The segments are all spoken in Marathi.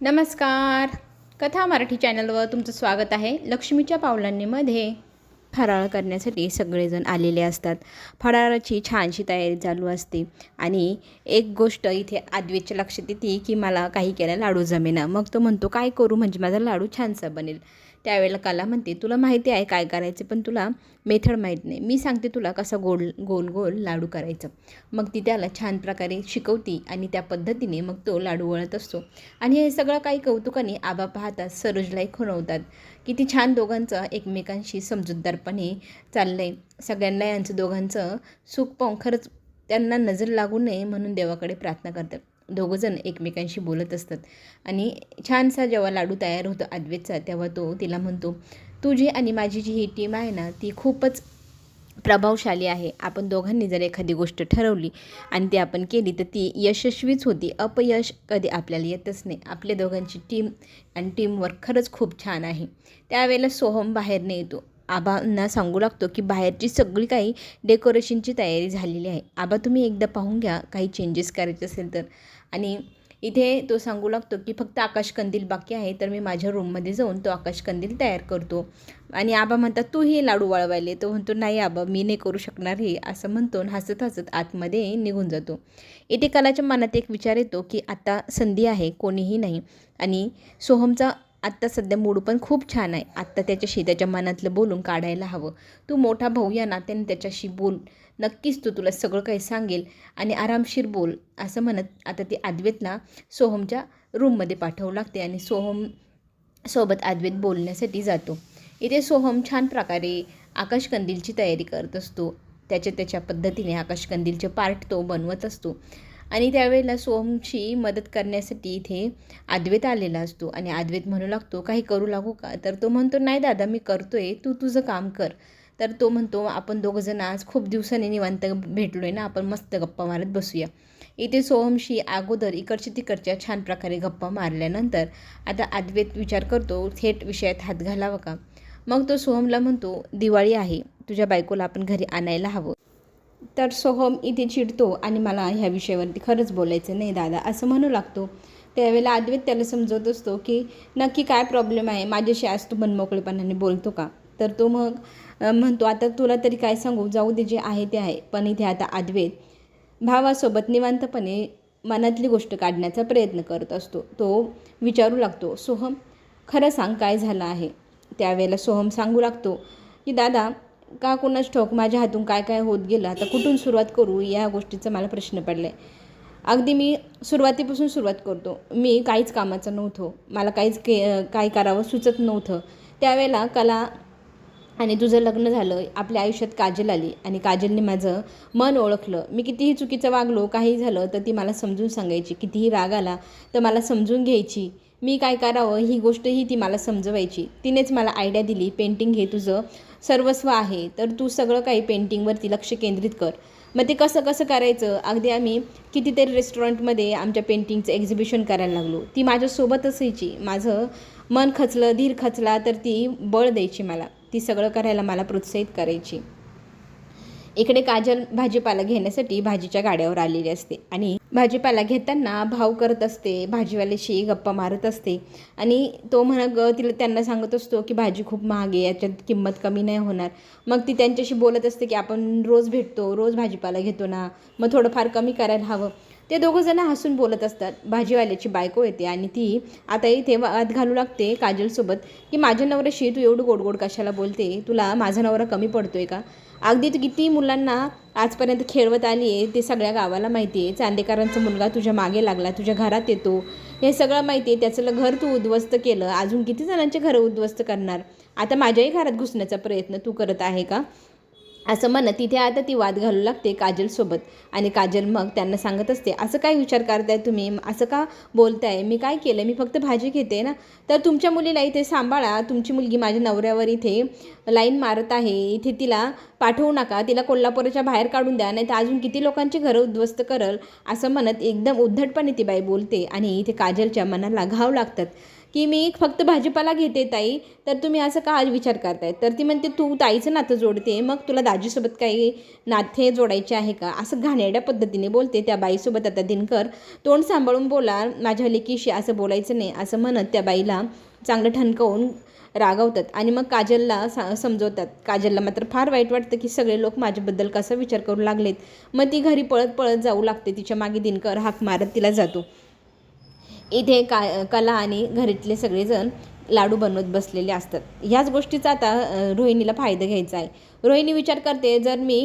नमस्कार. कथा मराठी चॅनलवर तुमचं स्वागत आहे. लक्ष्मीच्या पावलांनीमध्ये फराळ करण्यासाठी सगळेजण आलेले असतात. फराळाची छानशी तयारी चालू असते. आणि एक गोष्ट इथे आद्वेच्या लक्षात येते की मला काही केल्या लाडू जमेना. मग तो म्हणतो काय करू? म्हणजे माझा लाडू छानसा बनेल. त्यावेळेला कला म्हणते तुला माहिती आहे काय करायचे पण तुला मेथड माहीत नाही. मी सांगते तुला कसा गोल गोल गोल लाडू करायचं. मग ती त्याला छान प्रकारे शिकवती आणि त्या पद्धतीने मग तो लाडू वळत असतो. आणि हे सगळं काही कौतुकाने आबा पाहतात सरोजलाही खुणवतात किती छान दोघांचं एकमेकांशी समजूतदारपणे चाललं आहे सगळ्यांना यांचं दोघांचं सुख पाहून खरंच त्यांना नजर लागू नये म्हणून देवाकडे प्रार्थना करतात. दोघंजण एकमेकांशी बोलत असतात. आणि छानसा जेव्हा लाडू तयार होतो अद्वैतचा तेव्हा तो तिला म्हणतो तुझी आणि माझी जी ही टीम आहे ना ती खूपच प्रभावशाली आहे. आपण दोघांनी जर एखादी गोष्ट ठरवली आणि ती आपण केली तर ती यशस्वीच होती. अपयश कधी आपल्याला येतच नाही. आपल्या दोघांची टीम आणि टीमवर्क खरंच खूप छान आहे. त्यावेळेला सोहम बाहेरने येतो आबांना सांगू लागतो की बाहेरची सगळी काही डेकोरेशनची तयारी झालेली आहे. आबा तुम्ही एकदा पाहून घ्या काही चेंजेस करायचे असेल तर. आणि इथे तो सांगू लागतो की फक्त आकाशकंदील बाकी आहे तर मी माझ्या रूममध्ये जाऊन तो आकाशकंदील तयार करतो. आणि आबा म्हणतात तू हे लाडू वळवायले. तो म्हणतो नाही आबा मी नाही करू शकणार हे असं म्हणतो हसत हसत आतमध्ये निघून जातो. इथे कलाच्या मनात एक विचार येतो की आता संधी आहे कोणीही नाही. आणि सोहमचा आत्ता सध्या मूड पण खूप छान आहे. आत्ता त्याच्याशी त्याच्या मनातलं बोलून काढायला हवं. तू मोठा भाऊ या नात्याने त्याच्याशी बोल. नक्कीच तो तुला सगळं काही सांगेल आणि आरामशीर बोल असं म्हणत आता ती आद्वेतला सोहमच्या रूममध्ये पाठवू लागते आणि सोहम सोबत आद्वेत बोलण्यासाठी जातो. इथे सोहम छान प्रकारे आकाशकंदीलची तयारी करत असतो. त्याच्या त्याच्या पद्धतीने आकाशकंदीलचे पार्ट तो बनवत असतो. आणि त्यावेळेला सोहमची मदत करण्यासाठी इथे अद्वैत आलेला असतो. आणि अद्वैत म्हणू लागतो काही करू लागू का? तर तो म्हणतो नाही दादा मी करतोय. तू तुझं काम कर. तर तो म्हणतो आपण दोघंजण आज खूप दिवसांनी निवांत भेटलो आहे ना आपण मस्त गप्पा मारत बसूया. इथे सोहमशी अगोदर इकडच्या तिकडच्या छान प्रकारे गप्पा मारल्यानंतर आता अद्वैत विचार करतो थेट विषयात हात घालावा का? मग तो सोहमला म्हणतो दिवाळी आहे. तुझ्या बायकोला आपण घरी आणायला हवं. तर सोहम इथे चिडतो आणि मला ह्या विषयावरती खरंच बोलायचं नाही दादा असं म्हणू लागतो. त्यावेळेला अद्वैत त्याला समजवत असतो की नक्की काय प्रॉब्लेम आहे? माझ्याशी आज तू मनमोकळेपणाने बोलतो का? तर तो मग म्हणतो आता तुला तरी काय सांगू? जाऊ दे जे आहे ते आहे. पण इथे आता अद्वैत भावासोबत निवांतपणे मनातली गोष्ट काढण्याचा प्रयत्न करत असतो. तो विचारू लागतो सोहम खरं सांग काय झालं आहे? त्यावेळेला सोहम सांगू लागतो की दादा का कोणाच ठोक माझ्या हातून काय काय होत गेलं? आता कुठून सुरुवात करू? या गोष्टीचा मला प्रश्न पडला आहे अगदी मी सुरुवातीपासून सुरुवात करतो. मी काहीच कामाचं नव्हतो. मला काहीच के काय करावं सुचत नव्हतं. त्यावेळेला कला आणि तुझं लग्न झालं आपल्या आयुष्यात काजल आली आणि काजलने माझं मन ओळखलं. मी कितीही चुकीचं वागलो काही झालं तर ती मला समजून सांगायची. कितीही राग आला तर मला समजून घ्यायची. मी काय करावं ही गोष्टही ती मला समजवायची. तिनेच मला आयडिया दिली पेंटिंग हे तुझं. सर्वस्व आहे तर तू सगळं काही पेंटिंगवरती लक्ष केंद्रित कर. मग ते कसं कसं करायचं? अगदी आम्ही कितीतरी रेस्टॉरंटमध्ये आमच्या पेंटिंगचं एक्झिबिशन करायला लागलो. ती माझ्यासोबत असायची माझं मन खचलं धीर खचला तर ती बळ द्यायची मला. ती सगळं करायला मला प्रोत्साहित करायची. इकडे काजल भाजीपाला घेण्यासाठी भाजीच्या गाड्यावर आलेली असते आणि भाजीपाला घेताना भाव करत असते भाजीवाल्याशी गप्पा मारत असते. आणि तो म्हणत तिला त्यांना सांगत असतो की भाजी खूप महाग आहे याच्यात किंमत कमी नाही होणार. मग ती त्यांच्याशी बोलत असते की आपण रोज भेटतो रोज भाजीपाला घेतो ना मग थोडंफार कमी करायला हवं. ते दोघं जण हसून बोलत असतात. भाजीवाल्याची बायको येते आणि ती आता इथे वाद घालू लागते काजलसोबत की माझ्या नवऱ्याशी तू एवढं गोड गोड कशाला बोलते? तुला माझा नवरा कमी पडतोय का? अगदी तू किती मुलांना आजपर्यंत खेळवत आली आहे ते सगळ्या गावाला माहिती आहे चांदेकरांचा मुलगा तुझ्या मागे लागला तुझ्या घरात येतो. हे सगळं माहिती आहे त्याचं घर तू उद्ध्वस्त केलं. अजून किती जणांचे घरं उद्ध्वस्त करणार? आता माझ्याही घरात घुसण्याचा प्रयत्न तू करत आहे का? असं म्हणत तिथे आता ती वाद घालू लागते काजलसोबत. आणि काजल मग त्यांना सांगत असते असं काय विचार करताय तुम्ही? असं का बोलताय? मी काय केलं? मी फक्त भाजी घेते ना. तर तुमच्या मुलीला इथे सांभाळा. तुमची मुलगी माझ्या नवऱ्यावर इथे लाईन मारत आहे. इथे तिला पाठवू नका. तिला कोल्हापूरच्या बाहेर काढून द्या. नाही तर अजून किती लोकांची घरं उद्ध्वस्त करल? असं म्हणत एकदम उद्धटपणे ती बाई बोलते. आणि इथे काजलच्या मनाला घाव लागतात. की मी फक्त भाजीपाला घेते ताई तर तुम्ही असं का आज विचार करताय? तर ती म्हणते तू ताईचं नातं जोडते मग तुला दाजीसोबत काही नाते जोडायचे आहे का? असं घाणेरड्या पद्धतीने बोलते त्या बाईसोबत. आता दिनकर तोंड सांभाळून बोला माझ्या लेकीशी असं बोलायचं नाही असं म्हणत त्या बाईला चांगलं ठणकवून रागवतात आणि मग काजलला सा समजवतात. काजलला मात्र फार वाईट वाटतं की सगळे लोक माझ्याबद्दल कसा विचार करू लागलेत. मग ती घरी पळत पळत जाऊ लागते. तिच्यामागे दिनकर हाक मारत तिला जातो. इथे का कला आणि घरातले सगळेजण लाडू बनवत बसलेले असतात. ह्याच गोष्टीचा आता रोहिणीला फायदा घ्यायचा आहे. रोहिणी विचार करते जर मी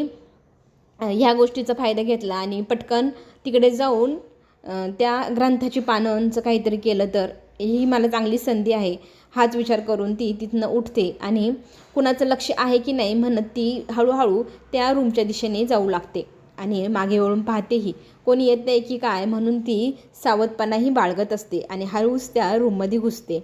ह्या गोष्टीचा फायदा घेतला आणि पटकन तिकडे जाऊन त्या ग्रंथाची पानांचं काहीतरी केलं तर ही मला चांगली संधी आहे. हाच विचार करून ती तिथनं उठते आणि कुणाचं लक्ष आहे की नाही म्हणत ती हळूहळू त्या रूमच्या दिशेने जाऊ लागते. आणि मागे वळून पाहतेही कोणी येत नाही की काय म्हणून ती सावधपणाही बाळगत असते आणि हळूच त्या रूममध्ये घुसते.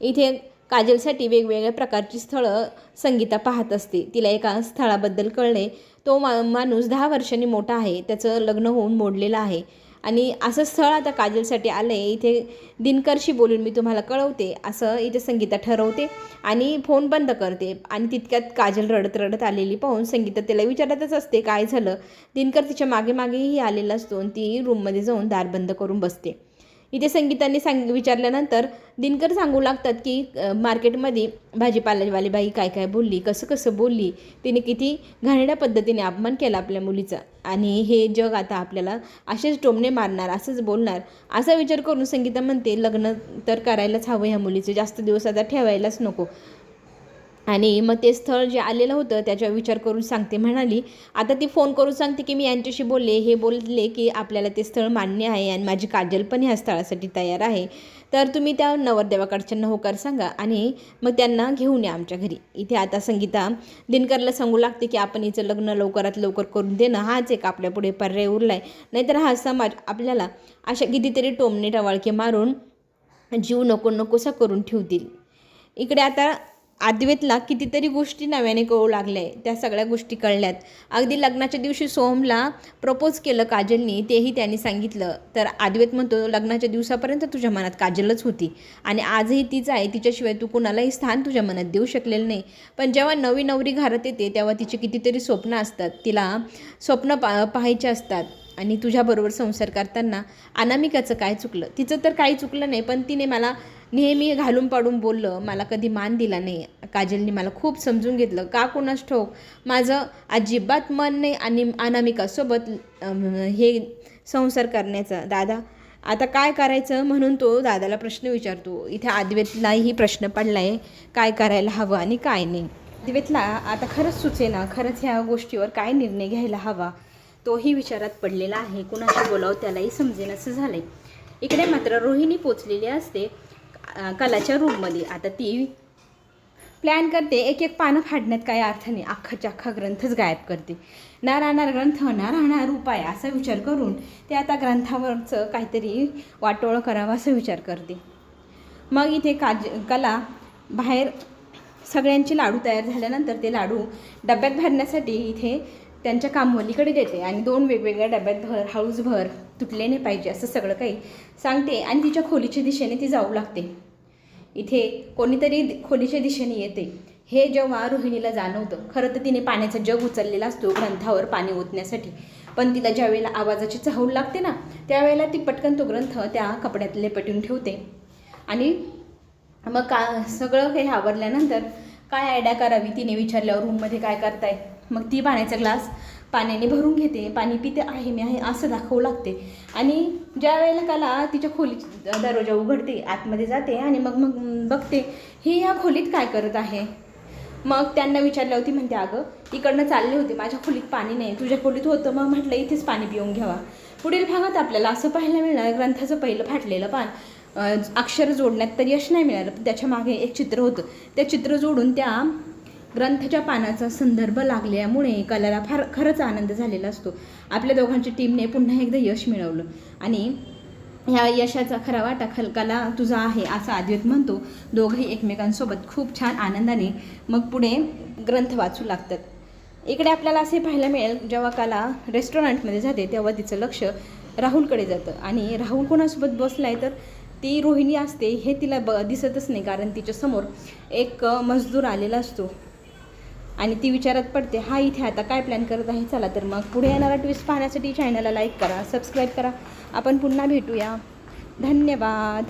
इथे काजलसाठी वेगवेगळ्या प्रकारची स्थळं संगीता पाहत असते. तिला एका स्थळाबद्दल कळले तो मा माणूस दहा वर्षांनी मोठा आहे त्याचं लग्न होऊन मोडलेलं आहे. आणि असं स्थळ आता काजलसाठी आलं आहे इथे दिनकरशी बोलून मी तुम्हाला कळवते. असं इथे संगीता ठरवते आणि फोन बंद करते. आणि तितक्यात काजल रडत रडत आलेली पाहून संगीता तिला विचारतच असते काय झालं? दिनकर तिच्यामागे मागेही आलेला असतो आणि ती रूममध्ये जाऊन दार बंद करून बसते. इथे संगीताने सांग विचारल्यानंतर दिनकर सांगू लागतात की मार्केटमध्ये भाजीपालावाली बाई काय काय बोलली कसं कसं बोलली तिने किती घाणेरड्या पद्धतीने अपमान केला आपल्या मुलीचा. आणि हे जग आता आपल्याला असेच टोमणे मारणार असंच बोलणार असा विचार करून संगीता म्हणते लग्न तर करायलाच हवं ह्या मुलीचे जास्त दिवस आता ठेवायलाच नको. आणि मग ते स्थळ जे आलेलं होतं त्याच्यावर विचार करून सांगते म्हणाली. आता ती फोन करून सांगते की मी यांच्याशी बोलले. हे बोलले की आपल्याला ते स्थळ मान्य आहे आणि माझी काजल पण ह्या स्थळासाठी तयार आहे. तर तुम्ही त्या नवरदेवाकडच्या होकार सांगा आणि मग त्यांना घेऊन या आमच्या घरी. इथे आता संगीता दिनकरला सांगू लागते की आपण हिचं लग्न लवकरात लवकर करून देणं हाच एक आपल्यापुढे पर्याय उरला आहे नाहीतर हा समाज आपल्याला अशा कितीतरी टोमणे टवाळके मारून जीव नको नकोसा करून ठेवतील. इकडे आता आद्वेतला कितीतरी गोष्टी नव्याने कळू लागल्या आहे त्या सगळ्या गोष्टी कळल्यात. अगदी लग्नाच्या दिवशी सोहमला प्रपोज केलं काजलनी तेही त्यांनी सांगितलं. तर आद्वेत म्हणतो लग्नाच्या दिवसापर्यंत तुझ्या मनात काजलच होती आणि आजही तीच आहे तिच्याशिवाय तू कुणालाही स्थान तुझ्या मनात देऊ शकलेलं नाही. पण जेव्हा नवी नवरी घरात येते तेव्हा तिची कितीतरी स्वप्न असतात. तिला स्वप्न पा पाहायचे असतात आणि तुझ्याबरोबर संसार करताना अनामिकाचं काय चुकलं? तिचं तर काही चुकलं नाही पण तिने मला नेहमी घालून पाडून बोललं मला कधी मान दिला नाही. काजलनी मला खूप समजून घेतलं. का कोणास ठाऊक? माझं अजिबात मन नाही आणि अनामिकासोबत हे संसार करण्याचा. दादा आता काय करायचं? म्हणून तो दादाला प्रश्न विचारतो. इथे आदिवेतलाही प्रश्न पडला आहे काय करायला हवं आणि काय नाही? आद्वेतला आता खरंच सुचेना खरंच ह्या गोष्टीवर काय निर्णय घ्यायला हवा? तोही विचारात पडलेला आहे. कुणाशी बोलावं त्यालाही समजेन असं झालं आहे इकडे मात्र रोहिणी पोचलेली असते. कलाच्या रूममध्ये. आता ती प्लॅन करते एक एक पानं फाडण्यात काय अर्थ नाही. अख्खाच्या अख्खा ग्रंथच गायब करते. ना राहणार ग्रंथ ना राहणार उपाय असा विचार करून ते आता ग्रंथावरचं काहीतरी वाटोळं करावं असा विचार करते. मग इथे काज कला बाहेर सगळ्यांचे लाडू तयार झाल्यानंतर ते लाडू डब्यात भरण्यासाठी इथे त्यांच्या कामवलीकडे देते आणि दोन वेगवेगळ्या डब्यात भर हळूच भर तुटले नाही पाहिजे असं सगळं काही सांगते आणि तिच्या खोलीच्या दिशेने ती जाऊ लागते. इथे कोणीतरी दि- खोलीच्या दिशेने येते. हे जेव्हा रोहिणीला जाणवतं खरं तर तिने पाण्याचा जग उचललेला असतो ग्रंथावर पाणी ओतण्यासाठी. पण तिला ज्यावेळेला आवाजाची चाहूल लागते ना त्यावेळेला ती पटकन तो ग्रंथ त्या कपड्यात लेपटून ठेवते. आणि मग का सगळं काही आवरल्यानंतर काय आयडिया करावी तिने विचारल्यावर रूममध्ये काय करताय? मग ती पाण्याचा ग्लास पाण्याने भरून घेते पाणी पिते आहे मी आहे असं दाखवू लागते. आणि ज्या वेळेला काला तिच्या खोली दरवाजा उघडते आतमध्ये जाते आणि मग मग बघते ही या खोलीत काय करत आहे? मग त्यांना विचारलं होती म्हणते अगं इकडनं चालले होते माझ्या खोलीत पाणी नाही तुझ्या खोलीत होतं मग म्हटलं इथेच पाणी पिऊन घ्यावा. पुढील भागात आपल्याला असं पाहायला मिळणार ग्रंथाचं पहिलं फाटलेलं पान. अक्षर जोडण्यात तर यश नाही मिळालं पण त्याच्यामागे एक चित्र होतं. त्या चित्र जोडून त्या ग्रंथाच्या पानाचा संदर्भ लागल्यामुळे कलाला फार खरंच आनंद झालेला असतो. आपल्या दोघांच्या टीमने पुन्हा एकदा यश मिळवलं. आणि ह्या यशाचा खरा वाटा खलकाला तुझा आहे असं आद्वित म्हणतो. दोघंही एकमेकांसोबत खूप छान आनंदाने मग पुढे ग्रंथ वाचू लागतात. इकडे आपल्याला असे पाहायला मिळेल जेव्हा काला रेस्टॉरंटमध्ये जाते तेव्हा तिचं लक्ष राहुलकडे जातं. आणि राहुल कोणासोबत बसला आहे तर ती रोहिणी असते हे तिला ब दिसतच नाही कारण तिच्यासमोर एक मजदूर आलेला असतो. आणि ती विचारात पडते हा इथे आता काय प्लॅन करत आहे? चला तर मग पुढे येणारा ट्विस्ट पाहण्यासाठी चॅनलला लाईक करा सबस्क्राईब करा. आपण पुन्हा भेटूया. धन्यवाद.